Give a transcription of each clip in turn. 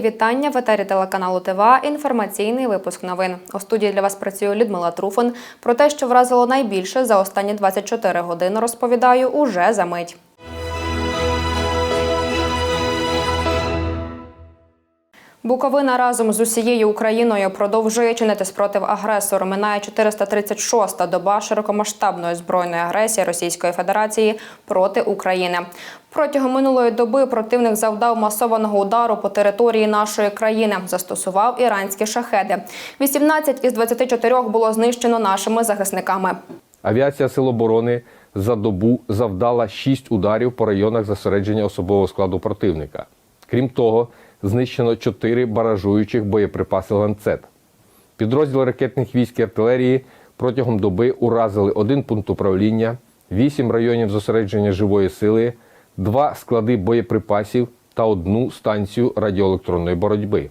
Вітання в етері телеканалу ТВА. Інформаційний випуск новин. У студії для вас працює Людмила Труфан. Про те, що вразило найбільше за останні 24 години, розповідаю уже за мить. Буковина разом з усією Україною продовжує чинити спротив агресору. Минає 436-та доба широкомасштабної збройної агресії Російської Федерації проти України. Протягом минулої доби противник завдав масованого удару по території нашої країни, застосував іранські шахеди. 18 із 24 було знищено нашими захисниками. Авіація Сил оборони за добу завдала 6 ударів по районах зосередження особового складу противника. Крім того, знищено 4 баражуючих боєприпаси ланцет. Підрозділи ракетних військ і артилерії протягом доби уразили один пункт управління, 8 районів зосередження живої сили, 2 склади боєприпасів та одну станцію радіоелектронної боротьби.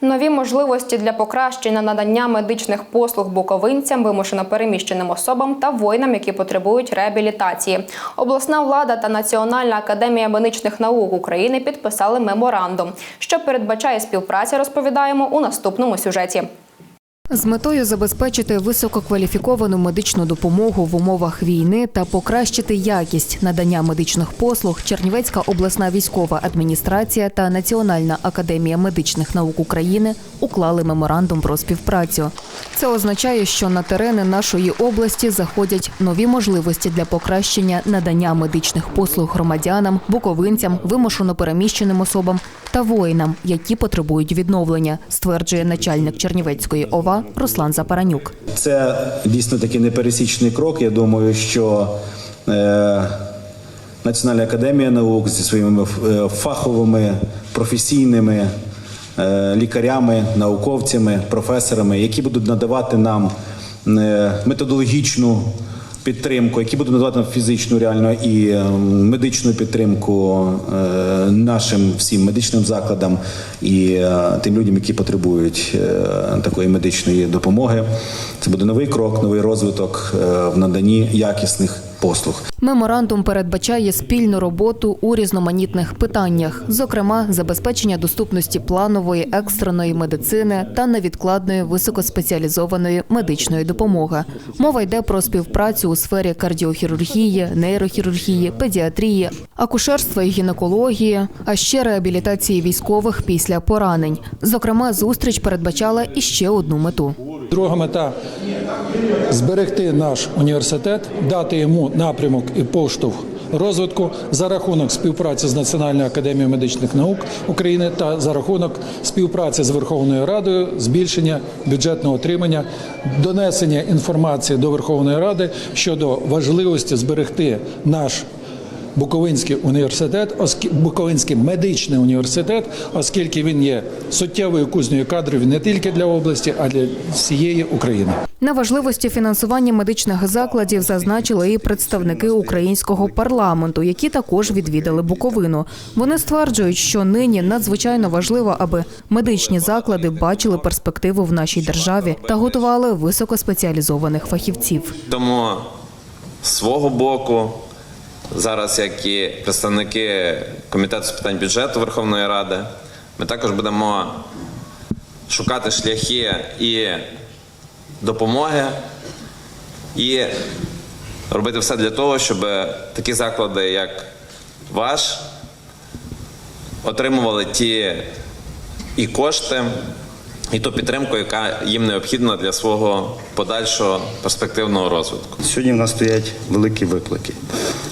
Нові можливості для покращення надання медичних послуг буковинцям, вимушено переміщеним особам та воїнам, які потребують реабілітації. Обласна влада та Національна академія медичних наук України підписали меморандум, що передбачає співпрацю. Розповідаємо у наступному сюжеті. З метою забезпечити висококваліфіковану медичну допомогу в умовах війни та покращити якість надання медичних послуг, Чернівецька обласна військова адміністрація та Національна академія медичних наук України уклали меморандум про співпрацю. Це означає, що на терени нашої області заходять нові можливості для покращення надання медичних послуг громадянам, буковинцям, вимушено переміщеним особам та воїнам, які потребують відновлення, стверджує начальник Чернівецької ОВА Руслан Запаранюк. Це дійсно такий непересічний крок. Я думаю, що е, Національна академія наук зі своїми е, фаховими професійними е, лікарями, науковцями, професорами, які будуть надавати нам методологічну підтримку, які будуть надавати фізичну реально і е, медичну підтримку е, нашим всім медичним закладам і е, тим людям, які потребують е, такої медичної допомоги. Це буде новий крок, новий розвиток в наданні якісних послуг. Меморандум передбачає спільну роботу у різноманітних питаннях, зокрема, забезпечення доступності планової екстреної медицини та невідкладної високоспеціалізованої медичної допомоги. Мова йде про співпрацю у сфері кардіохірургії, нейрохірургії, педіатрії, акушерства і гінекології, а ще реабілітації військових після поранень. Зокрема, зустріч передбачала іще одну мету. Друга мета зберегти наш університет, дати йому напрямок і поштовх розвитку за рахунок співпраці з Національною академією медичних наук України та за рахунок співпраці з Верховною Радою, збільшення бюджетного отримання, донесення інформації до Верховної Ради щодо важливості зберегти наш. Буковинський університет, Буковинський медичний університет, оскільки він є суттєвою кузнею кадрів не тільки для області, а для всієї України. На важливості фінансування медичних закладів зазначили і представники українського парламенту, які також відвідали Буковину. Вони стверджують, що нині надзвичайно важливо, аби медичні заклади бачили перспективу в нашій державі та готували високоспеціалізованих фахівців. Тому свого боку, зараз, як і представники комітету з питань бюджету Верховної Ради, ми також будемо шукати шляхи і допомоги, і робити все для того, щоб такі заклади, як ваш, отримували ті і кошти, і ту підтримку, яка їм необхідна для свого подальшого перспективного розвитку. Сьогодні в нас стоять великі виклики.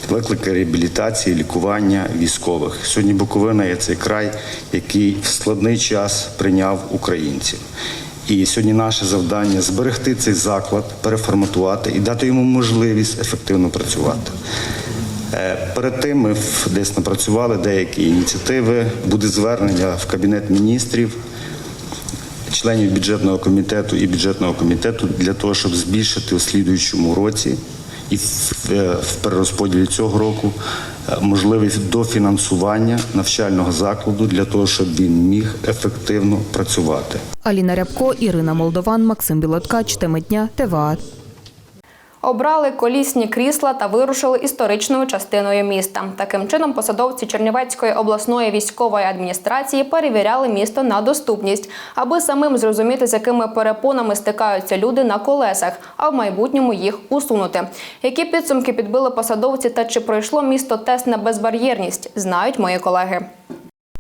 Виклики реабілітації, лікування військових. Сьогодні Буковина є цей край, який в складний час прийняв українців. І сьогодні наше завдання зберегти цей заклад, переформатувати і дати йому можливість ефективно працювати. Е, Перед тим ми десь напрацювали деякі ініціативи. Буде звернення в Кабінет міністрів членів бюджетного комітету і бюджетного комітету для того, щоб збільшити у слідуючому році і в, е, перерозподілі цього року е, можливість дофінансування навчального закладу для того, щоб він міг ефективно працювати. Аліна Рябко, Ірина Молдован, Максим Білоткач, Теми дня, ТВА. Обрали колісні крісла та вирушили історичною частиною міста. Таким чином, посадовці Чернівецької обласної військової адміністрації перевіряли місто на доступність, аби самим зрозуміти, з якими перепонами стикаються люди на колесах, а в майбутньому їх усунути. Які підсумки підбили посадовці та чи пройшло місто тест на безбар'єрність, знають мої колеги.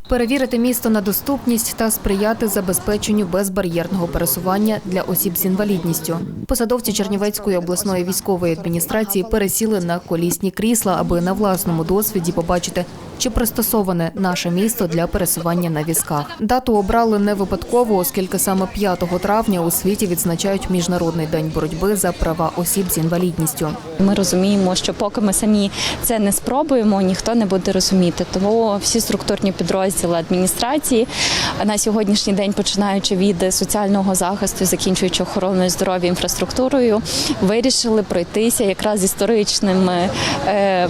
Перевірити місто на доступність та сприяти забезпеченню безбар'єрного пересування для осіб з інвалідністю. Посадовці Чернівецької обласної військової адміністрації пересіли на колісні крісла, аби на власному досвіді побачити, чи пристосоване наше місто для пересування на візках. Дату обрали не випадково, оскільки саме 5 травня у світі відзначають міжнародний день боротьби за права осіб з інвалідністю. Ми розуміємо, що поки ми самі це не спробуємо, ніхто не буде розуміти. Тому всі структурні підрозділи адміністрації на сьогоднішній день, починаючи від соціального захисту, закінчуючи охороною здоров'я інфраструктурою, вирішили пройтися якраз історичним е, е,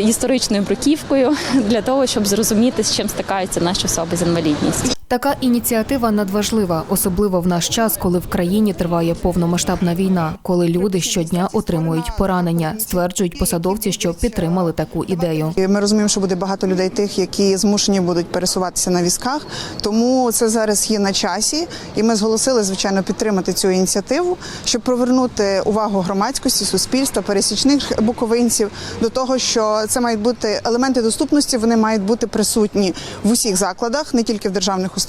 історичною бруківкою для того, щоб зрозуміти, з чим стикаються наші особи з інвалідністю. Така ініціатива надважлива, особливо в наш час, коли в країні триває повномасштабна війна, коли люди щодня отримують поранення, стверджують посадовці, що підтримали таку ідею. Ми розуміємо, що буде багато людей тих, які змушені будуть пересуватися на візках. Тому це зараз є на часі, і ми зголосили звичайно підтримати цю ініціативу, щоб привернути увагу громадськості, суспільства, пересічних буковинців до того, що це мають бути елементи доступності. Вони мають бути присутні в усіх закладах, не тільки в державних установах,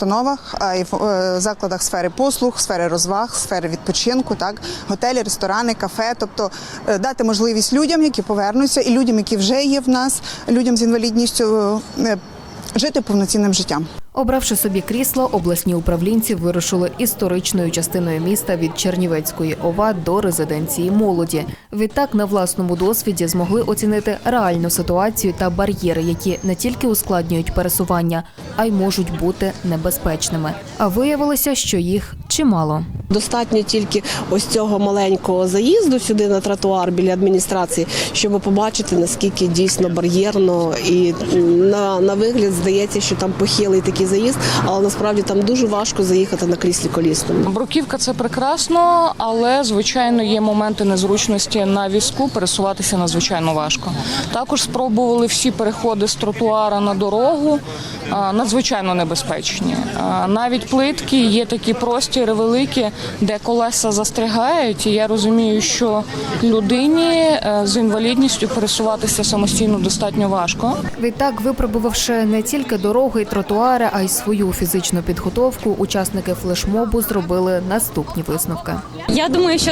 а й в е, закладах сфери послуг, сфери розваг, сфери відпочинку, так готелі, ресторани, кафе. Тобто е, дати можливість людям, які повернуться, і людям, які вже є в нас, людям з інвалідністю, е, жити повноцінним життям. Обравши собі крісло, обласні управлінці вирушили історичною частиною міста від Чернівецької ОВА до резиденції молоді. Відтак на власному досвіді змогли оцінити реальну ситуацію та бар'єри, які не тільки ускладнюють пересування, а й можуть бути небезпечними. А виявилося, що їх чимало. Достатньо тільки ось цього маленького заїзду сюди на тротуар біля адміністрації, щоб побачити наскільки дійсно бар'єрно і на, на вигляд здається, що там похилий такий заїзд, але насправді там дуже важко заїхати на кріслі колісному. Бруківка це прекрасно, але звичайно є моменти незручності на візку. Пересуватися надзвичайно важко. Також спробували всі переходи з тротуара на дорогу. Надзвичайно небезпечні. Навіть плитки є такі простіри великі, де колеса застрягають. І я розумію, що людині е, з інвалідністю пересуватися самостійно достатньо важко. Відтак, випробувавши не тільки дороги й тротуари, а й свою фізичну підготовку, учасники флешмобу зробили наступні висновки. Я думаю, що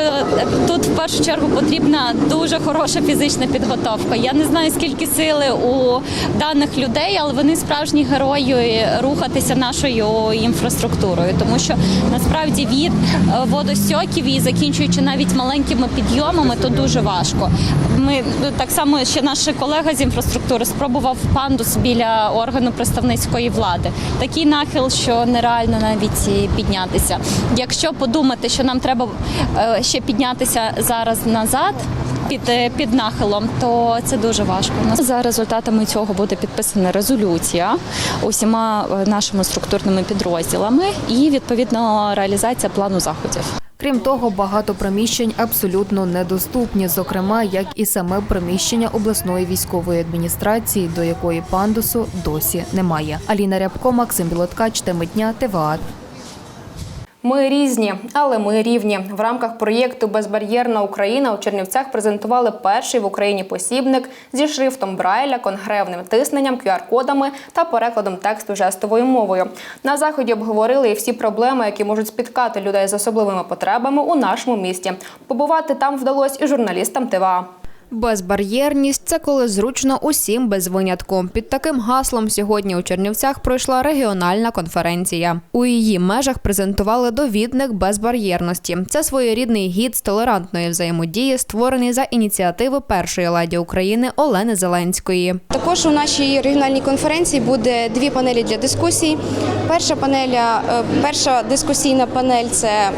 тут в першу чергу потрібна дуже хороша фізична підготовка. Я не знаю, скільки сили у даних людей, але вони справжні герої рухатися нашою інфраструктурою, тому що насправді від е, водостьоків і закінчуючи навіть маленькими підйомами, то дуже важко. Ми ну, так само ще наш колега з інфраструктури спробував пандус біля органу представницької влади. Такий нахил, що нереально навіть піднятися. Якщо подумати, що нам треба е, ще піднятися зараз назад. Під, е, під нахилом, то це дуже важко. За результатами цього буде підписана резолюція усіма е, нашими структурними підрозділами і відповідно реалізація плану заходів. Крім того, багато приміщень абсолютно недоступні, зокрема, як і саме приміщення обласної військової адміністрації, до якої пандусу досі немає. Аліна Рябко, Максим Білоткач, Темитня, ТВА. Ми різні, але ми рівні. В рамках проєкту Безбар'єрна Україна у Чернівцях презентували перший в Україні посібник зі шрифтом Брайля, конгревним тисненням, QR-кодами та перекладом тексту жестовою мовою. На заході обговорили і всі проблеми, які можуть спіткати людей з особливими потребами у нашому місті. Побувати там вдалося і журналістам ТВА. Безбар'єрність це коли зручно усім без винятку. Під таким гаслом сьогодні у Чернівцях пройшла регіональна конференція. У її межах презентували довідник безбар'єрності. Це своєрідний гід з толерантної взаємодії, створений за ініціативи першої леді України Олени Зеленської. Також у нашій регіональній конференції буде дві панелі для дискусій. Перша панеля, е, перша дискусійна панель це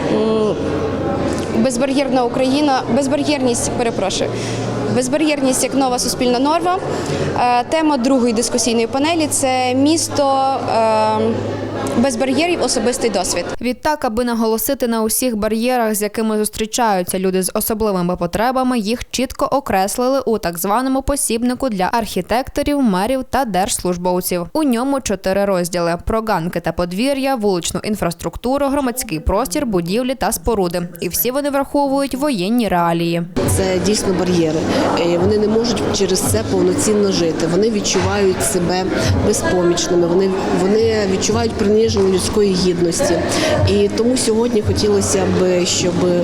безбар'єрна Україна, безбар'єрність, перепрошую. Безбар'єрність як нова суспільна норма. Е, Тема другої дискусійної панелі це місто е, без бар'єрів, особистий досвід. Відтак, аби наголосити на усіх бар'єрах, з якими зустрічаються люди з особливими потребами, їх чітко окреслили у так званому посібнику для архітекторів, мерів та держслужбовців. У ньому чотири розділи: про ганки та подвір'я, вуличну інфраструктуру, громадський простір, будівлі та споруди. І всі вони враховують воєнні реалії. Це дійсно бар'єри. Е, Вони не можуть через це повноцінно жити. Вони відчувають себе безпомічними. Вони, вони відчувають приниження людської гідності. І тому сьогодні хотілося б, щоб е,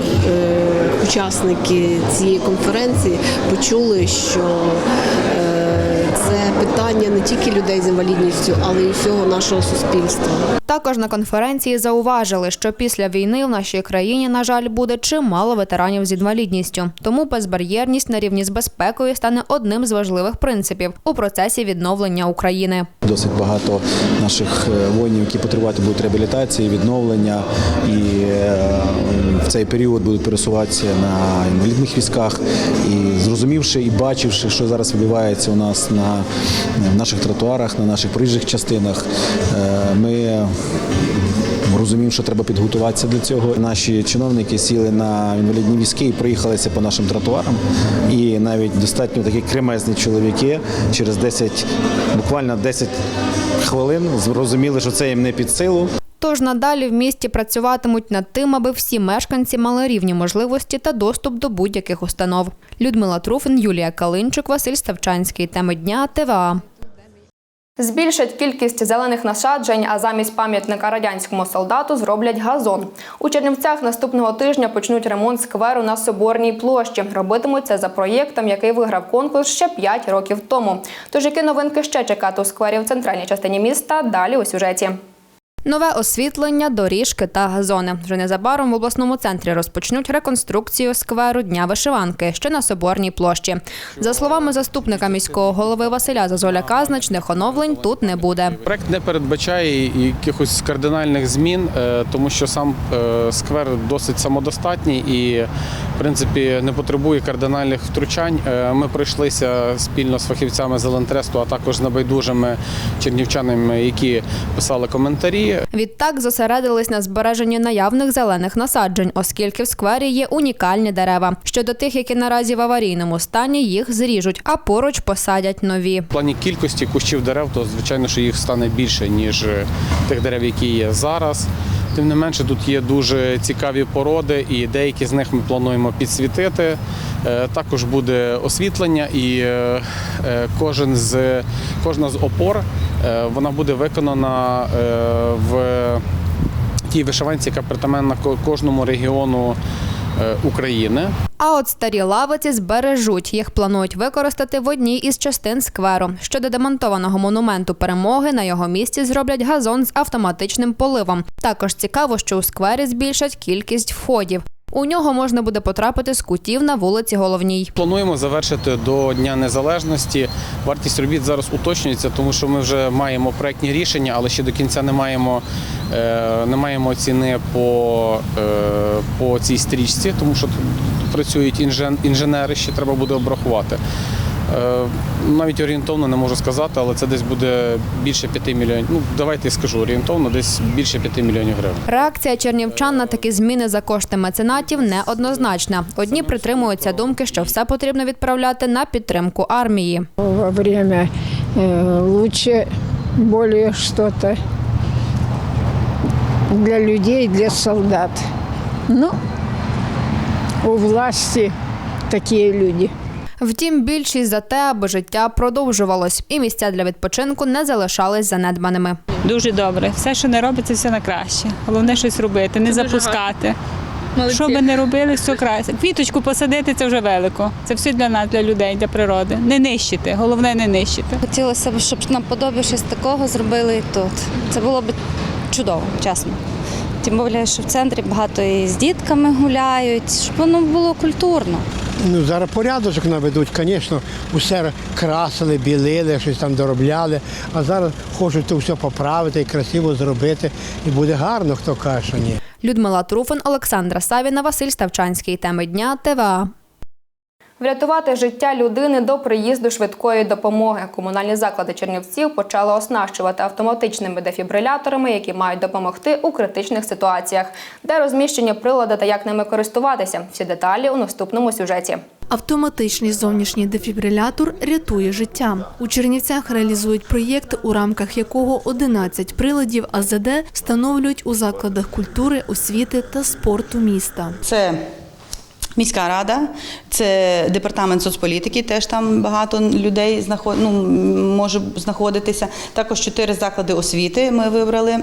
учасники цієї конференції почули, що е, це питання не тільки людей з інвалідністю, але й всього нашого суспільства. Також на конференції зауважили, що після війни в нашій країні, на жаль, буде чимало ветеранів з інвалідністю. Тому безбар'єрність на рівні з безпекою стане одним з важливих принципів у процесі відновлення України. Досить багато наших е, воїнів, які потребувати будуть реабілітації, відновлення і е, цей період будуть пересуватися на інвалідних візках. І зрозумівши і бачивши, що зараз відбувається у нас на наших тротуарах, на наших проїжджих частинах, е, ми розуміємо, що треба підготуватися до цього. Наші чиновники сіли на інвалідні візки і проїхалися по нашим тротуарам. І навіть достатньо такі кремезні чоловіки через 10, буквально 10 хвилин зрозуміли, що це їм не під силу. Тож надалі в місті працюватимуть над тим, аби всі мешканці мали рівні можливості та доступ до будь-яких установ. Людмила Труфін, Юлія Калинчук, Василь Ставчанський. Теми дня ТВА. Збільшать кількість зелених насаджень, а замість пам'ятника радянському солдату зроблять газон. У Чернівцях наступного тижня почнуть ремонт скверу на Соборній площі. Робитимуть це за проєктом, який виграв конкурс ще 5 років тому. Тож які новинки ще чекати у сквері в центральній частині міста? Далі у сюжеті. Нове освітлення, доріжки та газони. Вже незабаром в обласному центрі розпочнуть реконструкцію скверу Дня вишиванки, що на Соборній площі. За словами заступника міського голови Василя Зазоляка, значних оновлень тут не буде. Проект не передбачає якихось кардинальних змін, е, тому що сам е, сквер досить самодостатній і, в принципі, не потребує кардинальних втручань. Е, Ми пройшлися спільно з фахівцями Зелентресту, а також з небайдужими чернівчанами, які писали коментарі. Відтак зосередились на збереженні наявних зелених насаджень, оскільки в сквері є унікальні дерева. Щодо тих, які наразі в аварійному стані, їх зріжуть, а поруч посадять нові. В плані кількості кущів дерев, то звичайно, що їх стане більше, ніж е, тих дерев, які є зараз. Тим не менше, тут є дуже цікаві породи, і деякі з них ми плануємо підсвітити. Е, Також буде освітлення, і е, кожен з, кожна з опор вона буде виконана в тій вишиванці, яка притаманна кожному регіону е, України. А от старі лавиці збережуть. Їх планують використати в одній із частин скверу. Щодо демонтованого монументу перемоги, на його місці зроблять газон з автоматичним поливом. Також цікаво, що у сквері збільшать кількість входів. У нього можна буде потрапити з кутів на вулиці Головній. Плануємо завершити до Дня Незалежності. Вартість робіт зараз уточнюється, тому що ми вже маємо проектні рішення, але ще до кінця не маємо, е, не маємо ціни по, е, по цій стрічці, тому що тут працюють інженери, ще треба буде обрахувати. Е, Навіть орієнтовно не можу сказати, але це десь буде більше 5 мільйонів. Ну, давайте я скажу орієнтовно, десь більше 5 мільйонів гривень. Реакція чернівчан на такі зміни за кошти меценатів неоднозначна. Одні притримуються думки, що все потрібно відправляти на підтримку армії. во время э, лучше более что-то для людей, для солдат. Ну, у власти такие люди. Втім, більшість за те, аби життя продовжувалось, і місця для відпочинку не залишались занедбаними. Дуже добре. Все, що не робиться, все на краще. Головне щось робити, не запускати. Що би не робили, все краще. Квіточку посадити це вже велико. Це все для нас, для людей, для природи. Не нищити. Головне не нищити. Хотілося б, щоб нам подобі щось такого зробили і тут. Це було б чудово, чесно. Тим більше, що в центрі багато і з дітками гуляють, щоб воно було культурно. Ну, зараз порядочок наведуть, звісно, усе красили, білили, щось там доробляли, а зараз хочуть то все поправити і красиво зробити. І буде гарно, хто каже, що ні. Людмила Труфан, Олександра Савіна, Василь Ставчанський. Теми дня ТВА. Врятувати життя людини до приїзду швидкої допомоги. Комунальні заклади Чернівців почали оснащувати автоматичними дефібриляторами, які мають допомогти у критичних ситуаціях, де розміщені прилади та як ними користуватися. Всі деталі у наступному сюжеті. Автоматичний зовнішній дефібрилятор рятує життя. У Чернівцях реалізують проєкт, у рамках якого 11 приладів АЗД встановлюють у закладах культури, освіти та спорту міста. Це міська рада, це департамент соцполітики, теж там багато людей знаход... ну, може знаходитися. Також чотири заклади освіти ми вибрали.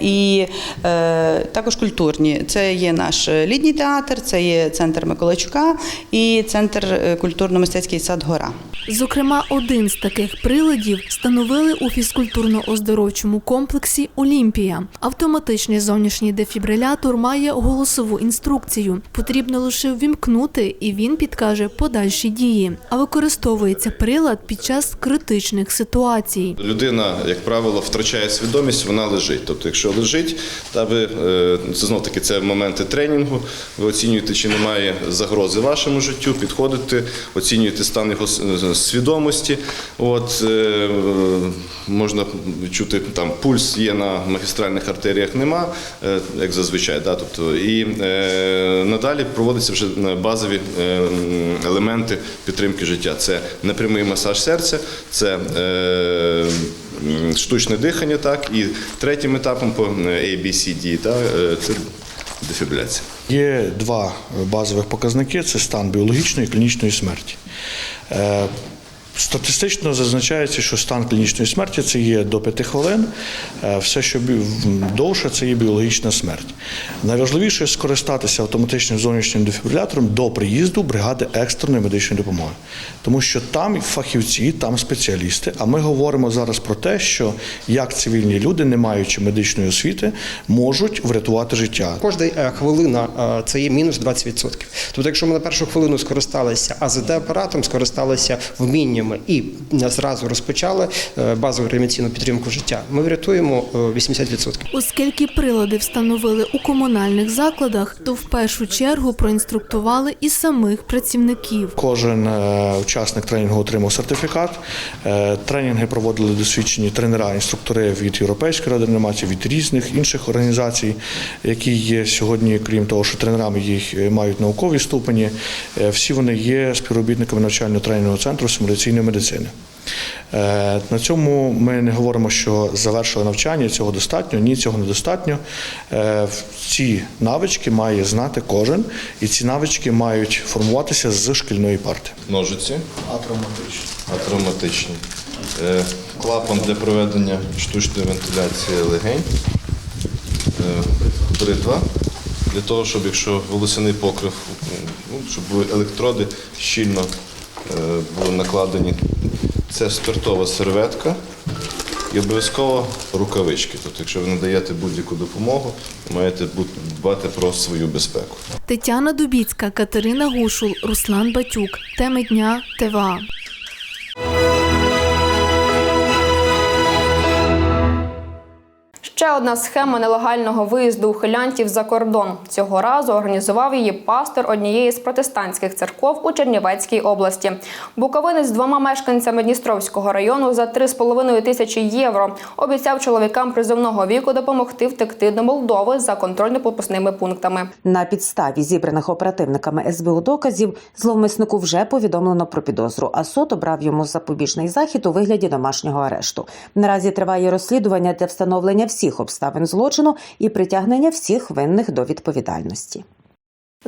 І е, також культурні. Це є наш літній театр, це є центр Миколайчука і центр е, культурно-мистецький сад Гора. Зокрема, один з таких приладів встановили у фізкультурно-оздоровчому комплексі Олімпія. Автоматичний зовнішній дефібрилятор має голосову інструкцію. Потрібно лише ввімкнути, і він підкаже подальші дії. А використовується прилад під час критичних ситуацій. Людина, як правило, втрачає свідомість, вона лежить. Тобто, якщо лежить, та ви е, це знов таки це моменти тренінгу. Ви оцінюєте, чи немає загрози вашому життю, підходите, оцінюєте стан його е, свідомості. От е, можна відчути там пульс є на магістральних артеріях, нема, е, як зазвичай. Да? Тобто, і е, надалі проводяться вже базові елементи підтримки життя. Це непрямий масаж серця, це штучне дихання, так і третім етапом по ABCD, так, це дефібриляція. Є два базових показники: це стан біологічної і клінічної смерті. Статистично зазначається, що стан клінічної смерті це є до 5 хвилин. Е, Все, що довше, це є біологічна смерть. Найважливіше скористатися автоматичним зовнішнім дефібрилятором до приїзду бригади екстреної медичної допомоги, тому що там фахівці, там спеціалісти. А ми говоримо зараз про те, що як цивільні люди, не маючи медичної освіти, можуть врятувати життя. Кожна е, хвилина е, це є мінус 20%. Тобто, якщо ми на першу хвилину скористалися АЗД-апаратом, скористалися вміннями і зразу розпочали е, базову реанімаційну підтримку життя, ми врятуємо е, 80%. Оскільки прилади встановили у комунальних закладах, то в першу чергу проінструктували і самих працівників. Кожен е, учасник тренінгу отримав сертифікат. Е, Тренінги проводили досвідчені тренера, інструктори від Європейської ради реанімації, від різних інших організацій, які є сьогодні, крім того, що тренерами їх е, мають наукові ступені. е, Всі вони є співробітниками навчально-тренінгового центру симуляційної медицини. Е, На цьому ми не говоримо, що завершили навчання, цього достатньо. Ні, цього недостатньо. Е, Ці навички має знати кожен, і ці навички мають формуватися з шкільної парти. Ножиці Атравматичні. атравматичні, Е, клапан для проведення штучної вентиляції легень, бритва для того, щоб якщо волосяний покрив, ну, щоб були електроди щільно були накладені. Це спиртова серветка і обов'язково рукавички. Тобто, якщо ви надаєте будь-яку допомогу, маєте дбати про свою безпеку. Тетяна Дубіцька, Катерина Гушул, Руслан Батюк. Теми дня ТВА. Ще одна схема нелегального виїзду ухилянтів за кордон. Цього разу організував її пастор однієї з протестантських церков у Чернівецькій області. Буковинець з двома мешканцями Дністровського району за 3,5 тисячі євро обіцяв чоловікам призовного віку допомогти втекти до Молдови за контрольно-пропускними пунктами. На підставі зібраних оперативниками СБУ доказів зловмиснику вже повідомлено про підозру, а суд обрав йому запобіжний захід у вигляді домашнього арешту. Наразі триває розслідування для встановлення всіх обставин злочину і притягнення всіх винних до відповідальності.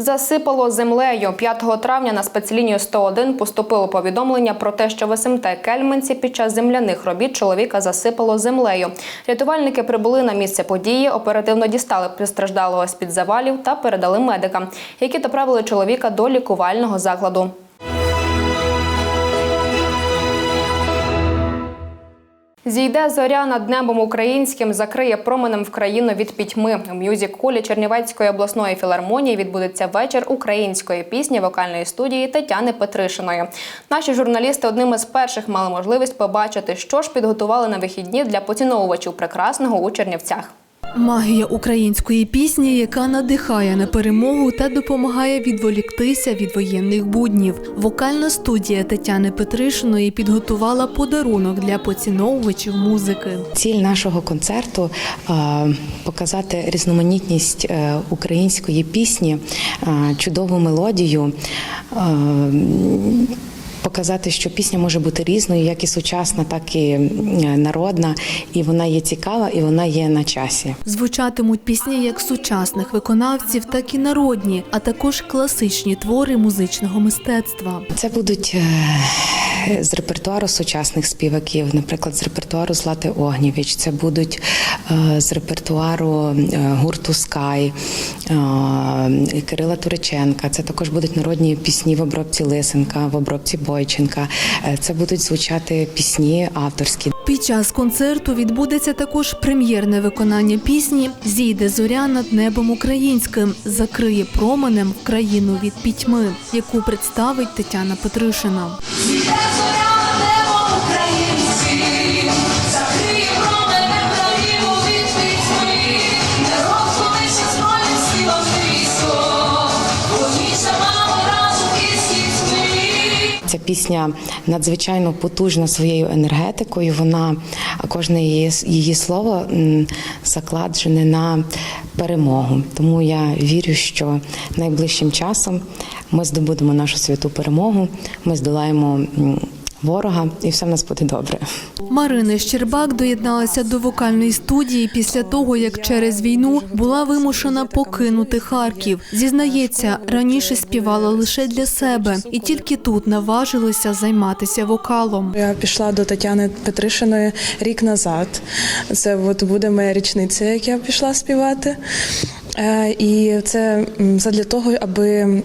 Засипало землею 5 травня на спецлінію 101 поступило повідомлення про те, що в СМТ Кельменці під час земляних робіт чоловіка засипало землею. Рятувальники прибули на місце події, оперативно дістали постраждалого з під завалів та передали медикам, які доправили чоловіка до лікувального закладу. Зійде зоря над небом українським, закриє променем в країну від пітьми. У мюзік холі Чернівецької обласної філармонії відбудеться вечір української пісні вокальної студії Тетяни Петришиної. Наші журналісти одним із перших мали можливість побачити, що ж підготували на вихідні для поціновувачів прекрасного у Чернівцях. Магія української пісні, яка надихає на перемогу та допомагає відволіктися від воєнних буднів. Вокальна студія Тетяни Петришиної підготувала подарунок для поціновувачів музики. Ціль нашого концерту е, показати різноманітність е, української пісні, е, чудову мелодію. Показати, що пісня може бути різною, як і сучасна, так і народна, і вона є цікава, і вона є на часі. Звучатимуть пісні як сучасних виконавців, так і народні, а також класичні твори музичного мистецтва. Це будуть е, з репертуару сучасних співаків, наприклад, з репертуару Злати Огнєвіч, це будуть е, з репертуару е, гурту Скай, е, Кирила Туриченка. Це також будуть народні пісні в обробці Лисенка, в обробці Бойченка. Це будуть звучати пісні авторські. Під час концерту відбудеться також прем'єрне виконання пісні Зійде зоря над небом українським, закриє променем країну від пітьми, яку представить Тетяна Петришина. Ця пісня надзвичайно потужна своєю енергетикою. Вона кожне її, її слово закладжене на перемогу. Тому я вірю, що найближчим часом ми здобудемо нашу святу перемогу. Ми здолаємо ворога, і все в нас буде добре. Марина Щербак доєдналася до вокальної студії після того, як через війну була вимушена покинути Харків. Зізнається, раніше співала лише для себе, і тільки тут наважилася займатися вокалом. Я пішла до Тетяни Петришиної рік назад. Це от буде моя річниця, як я пішла співати. Е, І це задля того, аби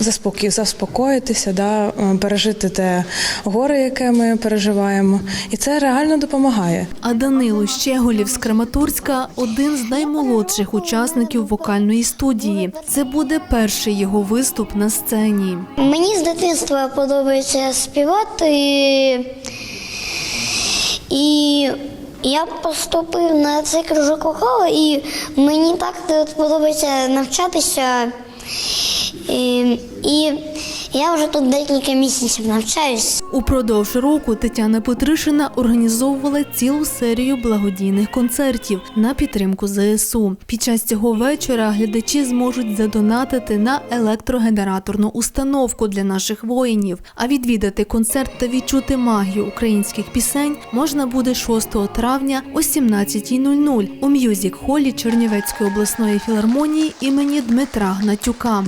заспокі- заспокоїтися, да, е, пережити те горе, яке ми переживаємо. І це реально допомагає. А Данило Щеголів з Краматорська один з наймолодших учасників вокальної студії. Це буде перший його виступ на сцені. Мені з дитинства подобається співати. І, і я поступив на цей кружок вокалу, і мені так подобається навчатися. І, і я вже тут декілька місяців навчаюсь. Упродовж року Тетяна Петришина організовувала цілу серію благодійних концертів на підтримку ЗСУ. Під час цього вечора глядачі зможуть задонатити на електрогенераторну установку для наших воїнів. А відвідати концерт та відчути магію українських пісень можна буде 6 травня о 17.00 у м'юзік-холі Чернівецької обласної філармонії імені Дмитра Гнатюка.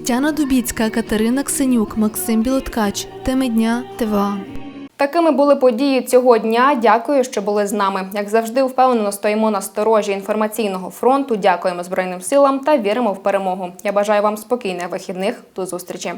Тетяна Дубіцька, Катерина Ксенюк, Максим Білоткач. Теми дня ТВА. Такими були події цього дня. Дякую, що були з нами. Як завжди, впевнено стоїмо на сторожі інформаційного фронту. Дякуємо Збройним силам та віримо в перемогу. Я бажаю вам спокійних вихідних. До зустрічі.